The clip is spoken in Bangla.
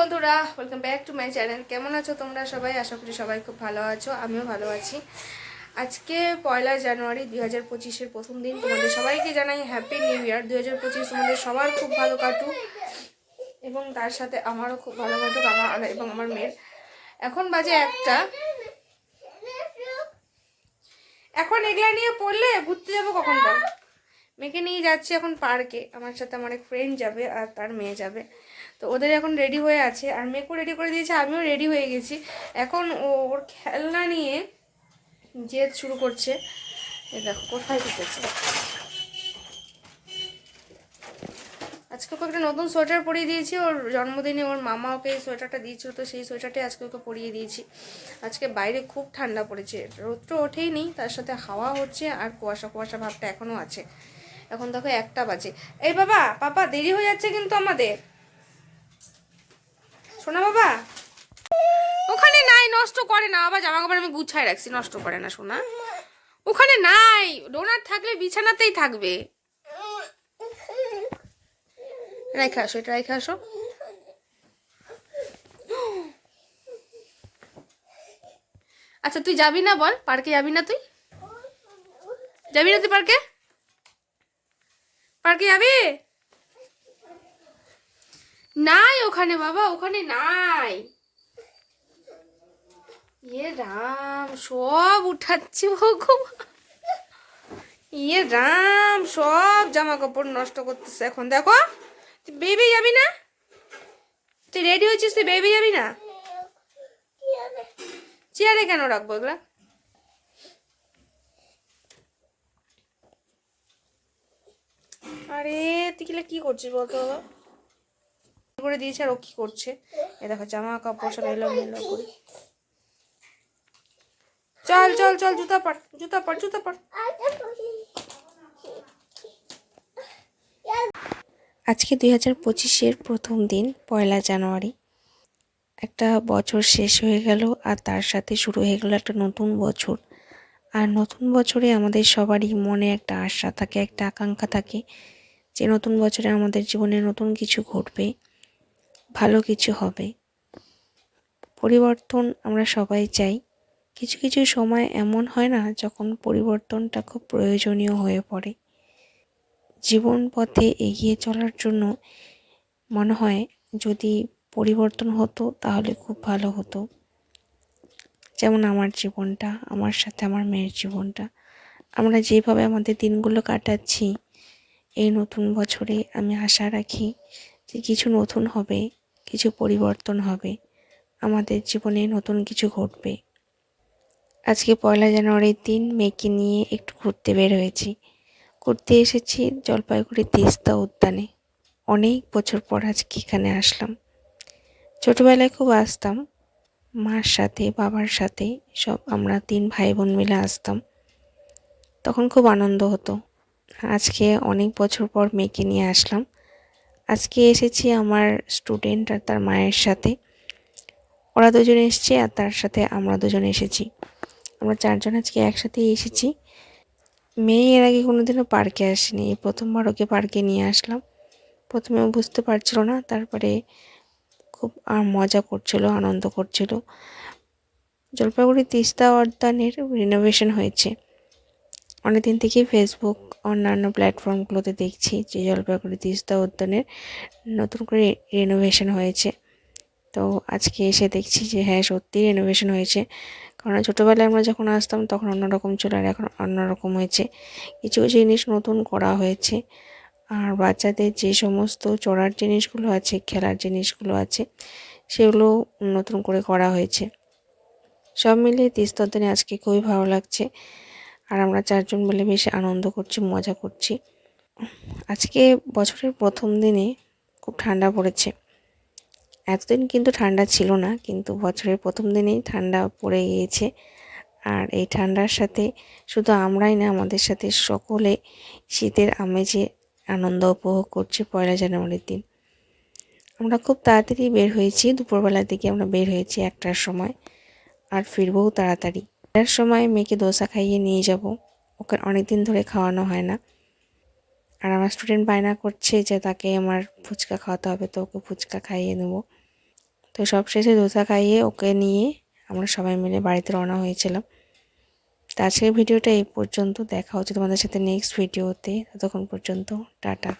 বন্ধুরা welcome back to my channel কেমন আছো তোমরা সবাই? আশা করি সবাই খুব ভালো আছো, আমিও ভালো আছি। আজকে পয়লা জানুয়ারি দুই হাজার পঁচিশের প্রথম দিন, তোমাদের সবাইকে জানাই হ্যাপি নিউ ইয়ার দুই হাজার পঁচিশ তোমাদের সবার খুব ভালো কাটুক, এবং তার সাথে আমারও খুব ভালো কাটুক, আমার এবং আমার মেয়ের। এখন বাজে একটা। এখন এগুলা নিয়ে পড়লে ঘুরতে যাব কখন বল? মেয়েকে নিয়ে যাচ্ছি এখন পার্কে আমার সাথে আমার এক ফ্রেন্ড যাবে আর তার মেয়ে যাবে। তো ওদের এখন রেডি হয়ে আছে। আর মেয়েকেও রেডি করে দিয়েছে, আমিও রেডি হয়ে গেছি। এখন ওর খেলনা নিয়ে জেদ শুরু করছে। দেখো, কোথায় ঢুকেছে? আজকে ওকে একটা নতুন সোয়েটার পরিয়ে দিয়েছি। ওর জন্মদিনে ওর মামা ওকে এই সোয়েটারটা দিয়েছিল, তো সেই সোয়েটারটাই আজকে ওকে পরিয়ে দিয়েছি। আজকে বাইরে খুব ঠান্ডা পড়েছে, রোদ তো ওঠেই নেই তার সাথে হাওয়া হচ্ছে আর কুয়াশা কুয়াশা ভাবটা এখনও আছে। এখন দেখো একটা বাজে। এই বাবা, পাপা দেরি হয়ে যাচ্ছে কিন্তু আমাদের। শোনা বাবা? ওখানে নাই, নষ্ট করে না। বাবা জামা কাপড় আমি গুছায় রাখছি, নষ্ট করে না শোনা ওখানে নাই, ডোনার থাকলে বিছানাতেই থাকবে। রেখে আসো, এটা রেখে আসো। আচ্ছা তুই যাবি না বল? পার্কে যাবি না তুই? যাবি না তুই পার্কে? পার্কে যাবি? নাই ওখানে বাবা, ওখানে নাই। ইয়ে রাম, সব উঠাচ্ছি ভগবান। ইয়ে রাম, সব জামা কাপড় নষ্ট করতেছে এখন, দেখো। তুই বেবি যাবি না? তুই রেডি হয়েছিস, তুই বেবি যাবি না? চেয়ারে কেন রাখব এগুলা? আরে, তুই কি করছিস বলতো বাবা? করে দিয়েছে আর ও কি করছে? এ দেখো, জামা কাপড় সব এলো মেলো করে। চল চল চল, জুতা পর জুতা পর জুতা পর। আজকে দুই হাজার পঁচিশের প্রথম দিন, পয়লা জানুয়ারি। একটা বছর শেষ হয়ে গেল আর তার সাথে শুরু হয়ে গেল একটা নতুন বছর। আর নতুন বছরে আমাদের সবারই মনে একটা আশা থাকে, একটা আকাঙ্ক্ষা থাকে যে নতুন বছরে আমাদের জীবনে নতুন কিছু ঘটবে। ভালো কিছু হবে। পরিবর্তন আমরা সবাই চাই। কিছু কিছু সময় এমন হয় না যখন পরিবর্তনটা খুব প্রয়োজনীয় হয়ে পড়ে। জীবন পথে এগিয়ে চলার জন্য মনে হয় যদি পরিবর্তন হতো তাহলে খুব ভালো হতো। যেমন আমার জীবনটা, আমার সাথে আমার মেয়ের জীবনটা। আমরা যেভাবে আমাদের দিনগুলো কাটাচ্ছি, এই নতুন বছরে আমি আশা রাখি যে কিছু নতুন হবে। কিছু পরিবর্তন হবে। আমাদের জীবনে নতুন কিছু ঘটবে। আজকে পয়লা জানুয়ারির দিন মেয়েকে নিয়ে একটু ঘুরতে বের হয়েছি। ঘুরতে এসেছি জলপাইগুড়ি তিস্তা উদ্যানে। অনেক বছর পর আজকে এখানে আসলাম। ছোটোবেলায় খুব আসতাম। মার সাথে, বাবার সাথে সব আমরা তিন ভাই বোন মিলে আসতাম। তখন খুব আনন্দ হতো। আজকে অনেক বছর পর মেয়েকে নিয়ে আসলাম। আজকে এসেছি আমার স্টুডেন্ট আর তার মায়ের সাথে। ওরা দুজন এসছে আর তার সাথে আমরা দুজন এসেছি। আমরা চারজন আজকে একসাথেই এসেছি। মেয়ে এর আগে কোনোদিনও পার্কে আসেনি। এই প্রথমবার ওকে পার্কে নিয়ে আসলাম। প্রথমে ও বুঝতে পারছিল না, তারপরে খুব আর মজা করছিল, আনন্দ করছিল। জলপাইগুড়ি তিস্তা উদ্যানের রিনোভেশন হয়েছে। অনেকদিন থেকেই ফেসবুক অন্যান্য প্ল্যাটফর্মগুলোতে দেখছি যে জলপাইগুড়ি তিস্তা উদ্যানের নতুন করে রিনোভেশন হয়েছে। তো আজকে এসে দেখছি যে হ্যাঁ সত্যিই রিনোভেশন হয়েছে। কারণ ছোটোবেলায় আমরা যখন আসতাম তখন অন্যরকম ছিল আর এখন অন্যরকম হয়েছে। কিছু জিনিস নতুন করা হয়েছে। আর বাচ্চাদের যে সমস্ত চড়ার জিনিসগুলো আছে, খেলার জিনিসগুলো আছে, সেগুলো নতুন করে করা হয়েছে। সব মিলিয়ে তিস্তা উদ্যানে আজকে খুবই ভালো লাগছে। আর আমরা চারজন মিলে বেশ আনন্দ করছি, মজা করছি। আজকে বছরের প্রথম দিনে খুব ঠান্ডা পড়েছে। এতদিন কিন্তু ঠান্ডা ছিল না, কিন্তু বছরের প্রথম দিনেই ঠান্ডা পড়ে গিয়েছে। আর এই ঠান্ডার সাথে শুধু আমরাই না, আমাদের সাথে সকলে শীতের আমেজে আনন্দ উপভোগ করছে পয়লা জানুয়ারির দিন। আমরা খুব তাড়াতাড়ি বের হয়েছি, দুপুরবেলার দিকে আমরা বের হয়েছি একটার সময়। আর ফিরবও তাড়াতাড়ি। একটার সময় মেয়েকে দোসা খাইয়ে নিয়ে যাব। ওকে অনেক দিন ধরে খাওয়ানো হয় না। আর আমার স্টুডেন্ট বায়না করছে যে তাকে আমার ফুচকা খাওয়াতে হবে, তো ওকে ফুচকা খাইয়ে নেব। তো সব শেষে দোসা খাইয়ে ওকে নিয়ে আমরা সবাই মিলে বাড়িতে রওনা হয়েছিলাম। তো আজকের ভিডিওটা এই পর্যন্ত। দেখা হচ্ছে তোমাদের সাথে নেক্সট ভিডিওতে ততক্ষণ পর্যন্ত, টাটা।